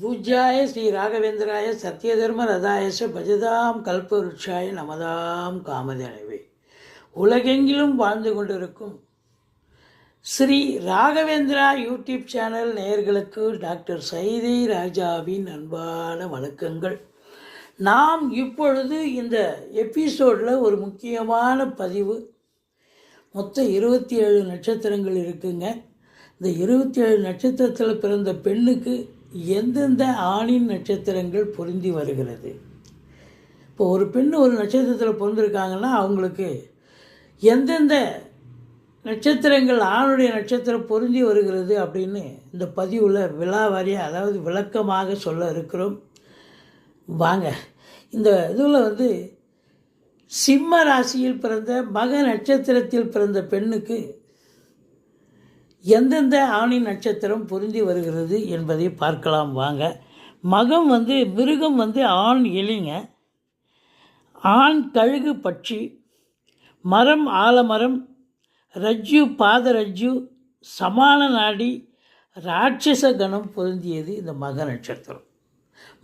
பூஜ்யாய ஸ்ரீ ராகவேந்திராய சத்யதர்ம ரதாயச பஜதாம் கல்பவருட்சாய நமதாம் காமதேனவே. உலகெங்கிலும் வாழ்ந்து கொண்டிருக்கும் ஸ்ரீ ராகவேந்திரா யூடியூப் சேனல் நேயர்களுக்கு டாக்டர் சைதை ராஜாவின் அன்பான வணக்கங்கள். நாம் இப்பொழுது இந்த எபிசோடில் ஒரு முக்கியமான பதிவு. மொத்தம் இருபத்தி ஏழு நட்சத்திரங்கள் இருக்குங்க. இந்த இருபத்தி ஏழு நட்சத்திரத்தில் பிறந்த பெண்ணுக்கு எந்தெந்த ஆணின் நட்சத்திரங்கள் பொருந்தி வருகிறது? இப்போ ஒரு பெண் ஒரு நட்சத்திரத்தில் பிறந்திருக்காங்கன்னா அவங்களுக்கு எந்தெந்த நட்சத்திரங்கள் ஆணுடைய நட்சத்திரம் பொருந்தி வருகிறது அப்படின்னு இந்த பதிவில் விழாவாரியாக அதாவது விளக்கமாக சொல்ல இருக்கிறோம். வாங்க. இந்த இதில் வந்து சிம்ம ராசியில் பிறந்த மக நட்சத்திரத்தில் பிறந்த பெண்ணுக்கு எந்தெந்த ஆணின் நட்சத்திரம் பொருந்தி வருகிறது என்பதை பார்க்கலாம் வாங்க. மகம் வந்து மிருகம் வந்து ஆண் எலிங்க. ஆண் கழுகு பட்சி மரம் ஆலமரம் ரஜ்ஜு பாதரஜ்ஜு சமான நாடி ராட்சச கணம் பொருந்தியது இந்த மக நட்சத்திரம்.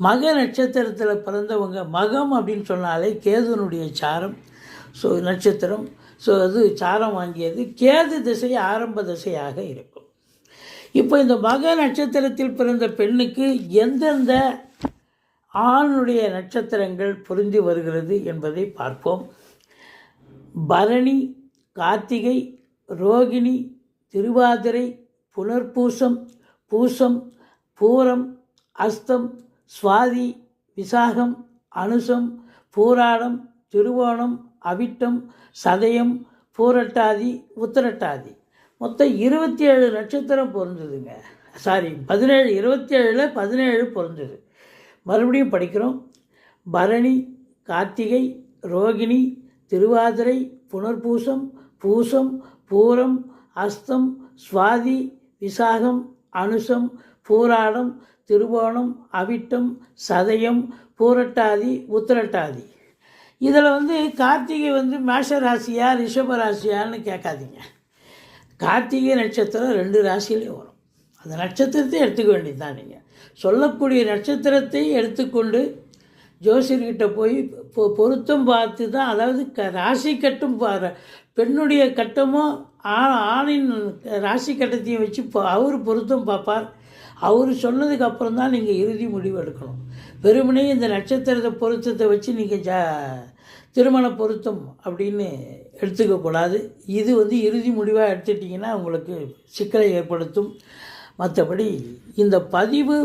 மக நட்சத்திரத்தில் பிறந்தவங்க மகம் அப்படின்னு சொன்னாலே கேதுனுடைய சாரம். ஸோ நட்சத்திரம் ஸோ அது சாரம் வாங்கியது. கேது திசை ஆரம்ப திசையாக இருக்கும். இப்போ இந்த மக நட்சத்திரத்தில் பிறந்த பெண்ணுக்கு எந்தெந்த ஆணுடைய நட்சத்திரங்கள் பொருந்தி வருகிறது என்பதை பார்ப்போம். பரணி கார்த்திகை ரோகிணி திருவாதிரை புனர்பூசம் பூசம் பூரம் அஸ்தம் சுவாதி விசாகம் அனுசம் பூராடம் திருவோணம் அவிட்டம் சதயம் பூரட்டாதி உத்திரட்டாதி. மொத்தம் இருபத்தி ஏழு நட்சத்திரம் பொருந்ததுங்க. சாரி பதினேழு இருபத்தி ஏழில் பதினேழு பொருந்தது. மறுபடியும் படிக்கிறோம். பரணி கார்த்திகை ரோகிணி திருவாதிரை புனர்பூசம் பூசம் பூரம் அஸ்தம் சுவாதி விசாகம் அனுசம் பூராடம் திருவோணம் அவிட்டம் சதயம் பூரட்டாதி உத்திரட்டாதி. இதில் வந்து கார்த்திகை வந்து மேஷ ராசியா ரிஷப ராசியான்னு கேட்காதீங்க. கார்த்திகை நட்சத்திரம் ரெண்டு ராசியிலையும் வரும். அந்த நட்சத்திரத்தை எடுத்துக்க வேண்டியது தான் நீங்கள் சொல்லக்கூடிய நட்சத்திரத்தை எடுத்துக்கொண்டு ஜோசியர்கிட்ட போய் பொ பொருத்தம் பார்த்து தான் அதாவது க ராசி கட்டும் பெண்ணுடைய கட்டமோ ஆ ஆணின் ராசி கட்டத்தையும் வச்சு அவர் பொருத்தம் பார்ப்பார். அவர் சொன்னதுக்கு அப்புறம் தான் நீங்கள் இறுதி முடிவு எடுக்கணும். வெறுமனே இந்த நட்சத்திரத்தை பொருத்தத்தை வச்சு நீங்கள் ஜா திருமண பொருத்தம் அப்படின்னு எடுத்துக்கக்கூடாது இது வந்து இறுதி முடிவாக எடுத்துட்டிங்கன்னா உங்களுக்கு சிக்கலை ஏற்படுத்தும். மற்றபடி இந்த பதிவு